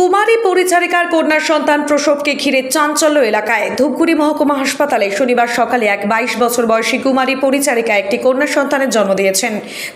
কুমারী পরিচারিকার কন্যার সন্তান প্রসবকে ঘিরে চাঞ্চল্য এলাকায়। ধূপগুড়ি মহকুমা হাসপাতালে শনিবার সকালে এক বাইশ বছর বয়সী কুমারী পরিচারিকা একটি কন্যা সন্তানের জন্ম দিয়েছেন।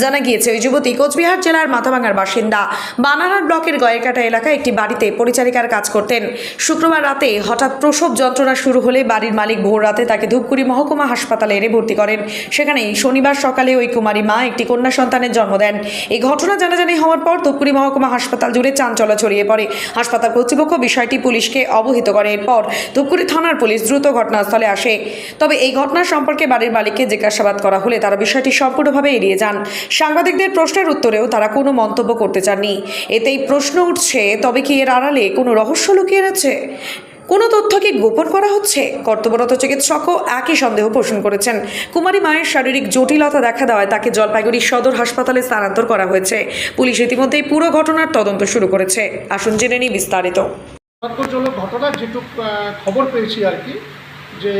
জানা গিয়েছে, ওই যুবতী কোচবিহার জেলার মাথাভাঙার বাসিন্দা। বানারহাট ব্লকের গয়েরকাটা এলাকায় একটি বাড়িতে পরিচারিকার কাজ করতেন। শুক্রবার রাতে হঠাৎ প্রসব যন্ত্রণা শুরু হলে বাড়ির মালিক ভোর রাতে তাকে ধূপগুড়ি মহকুমা হাসপাতালে এনে ভর্তি করেন। সেখানেই শনিবার সকালে ওই কুমারী মা একটি কন্যা সন্তানের জন্ম দেন। এই ঘটনা জানাজানি হওয়ার পর ধূপগুড়ি মহকুমা হাসপাতাল জুড়ে চাঞ্চল্য ছড়িয়ে পড়ে। হাসপাতাল কর্তৃপক্ষ বিষয়টি পুলিশকে অবহিত করে। এরপর ধূপগুড়ি থানার পুলিশ দ্রুত ঘটনাস্থলে আসে। তবে এই ঘটনা সম্পর্কে বাড়ির মালিককে জিজ্ঞাসাবাদ করা হলে তারা বিষয়টি সম্পূর্ণভাবে এড়িয়ে যান। সাংবাদিকদের প্রশ্নের উত্তরেও তারা কোনো মন্তব্য করতে চাননি। এতেই প্রশ্ন উঠছে, তবে কি এর আড়ালে কোনো রহস্য লুকিয়ে আছে কোনো তথ্যকে গোপন করা হচ্ছে? কর্তব্যরত চিকিৎসকও একই সন্দেহ পোষণ করেছেন। কুমারী মায়ের শারীরিক জটিলতা দেখা দেওয়ায় তাকে জলপাইগুড়ি সদর হাসপাতালে স্থানান্তর করা হয়েছে। পুলিশ ইতিমধ্যেই পুরো ঘটনার তদন্ত শুরু করেছে। আসুন জেনে নিই বিস্তারিত। দুর্ভাগ্যজনক ঘটনা যেটুক খবর পেয়েছি আর কি, যে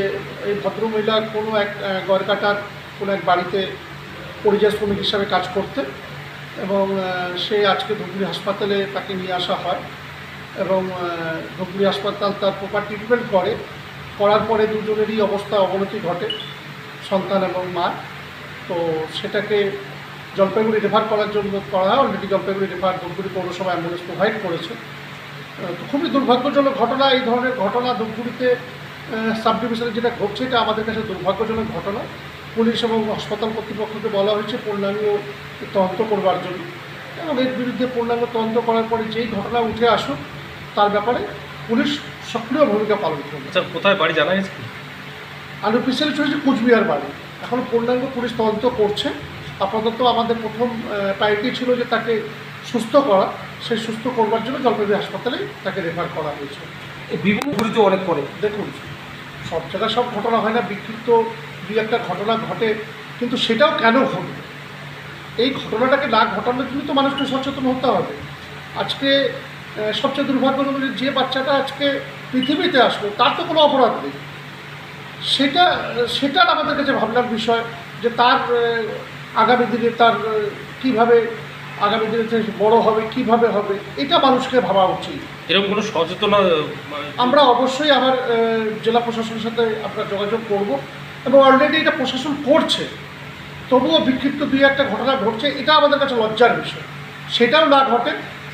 এই ভদ্রমহিলা কোনো এক গড়কাটার, কোনো এক বাড়িতে পরিযায়ী শ্রমিক হিসাবে কাজ করতে এবং সে আজকে ধুবড়ি হাসপাতালে তাকে নিয়ে আসা হয়। এবং আহ, হাসপাতাল তার প্রপার ট্রিটমেন্ট করে। করার পরে দুজনেরই অবস্থা অবনতি ঘটে সন্তান এবং মা। তো সেটাকে জলপাইগুড়ি রেফার করার জন্য করা হয়। অলরেডি জলপাইগুড়ি রেফার ধূপগুড়ি পৌরসভা অ্যাম্বুলেন্স প্রোভাইড করেছে। তো খুবই দুর্ভাগ্যজনক ঘটনা এই ধরনের ঘটনা ধূপগুড়িতে সাব ডিভিশনে যেটা ঘটছে এটা আমাদের কাছে দুর্ভাগ্যজনক ঘটনা। পুলিশ এবং হাসপাতাল কর্তৃপক্ষকে বলা হয়েছে পূর্ণাঙ্গ তদন্ত করবার জন্য। এবং এর বিরুদ্ধে পূর্ণাঙ্গ তদন্ত করার পরে যেই ঘটনা উঠে আসুক তার ব্যাপারে পুলিশ সক্রিয় ভূমিকা পালন করবে। কোথায় বাড়ি জানা গেছে? আনঅফিসিয়ালি চলেছে কুচবিহার বাড়ি। এখন পূর্ণাঙ্গ পুলিশ তদন্ত করছে। আপাতত আমাদের প্রথম প্রায়োরিটি ছিল যে তাকে সুস্থ করা। সেই সুস্থ করবার জন্য জলপাইগুড়ি হাসপাতালে তাকে রেফার করা হয়েছে। এই বিভিন্ন ঘুরিতে অনেক করে। দেখুন সব জায়গায় সব ঘটনা হয় না বিক্ষিপ্ত দুই একটা ঘটনা ঘটে কিন্তু সেটাও কেন ঘটবে এই ঘটনাটাকে না ঘটানোর জন্য তো মানুষকে সচেতন হতে হবে। আজকে সবচেয়ে দুর্ভাগ্যজনক যে যে বাচ্চাটা আজকে পৃথিবীতে আসলো তার তো কোনো অপরাধ নেই। সেটা সেটার আমাদের কাছে ভাবনার বিষয় যে তার আগামী দিনে তার কীভাবে আগামী দিনে বড় হবে কীভাবে হবে এটা মানুষকে ভাবা উচিত। এরকম কোনো সচেতনা আমরা অবশ্যই আমার জেলা প্রশাসনের সাথে আমরা যোগাযোগ করব এবং অলরেডি এটা প্রশাসন করছে। তবুও বিক্ষিপ্ত দুই একটা ঘটনা ঘটছে এটা আমাদের কাছে লজ্জার বিষয়। সেটাও না ঘটে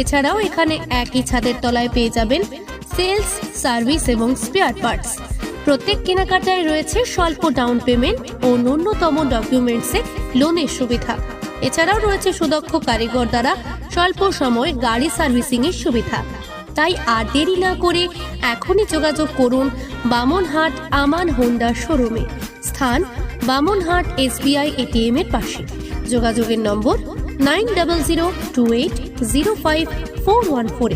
এছাড়াও এখানে একই ছাদের তলায় পেয়ে যাবেন সেলস, সার্ভিস এবং স্পেয়ার পার্টস। প্রত্যেক কেনাকাটায় রয়েছে স্বল্প ডাউন পেমেন্ট ও ন্যূনতম ডকুমেন্টসে লোনের সুবিধা। এছাড়াও রয়েছে সুদক্ষ কারিগর দ্বারা স্বল্প সময় গাড়ি সার্ভিসিং এর সুবিধা। তাই আর দেরি না করে এখনই যোগাযোগ করুন বামনহাট আমান হোন্ডা শোরুমে। স্থান বামনহাট এসবিআই এটিএম এর পাশে। যোগাযোগের number nine double zero two eight zero five four one four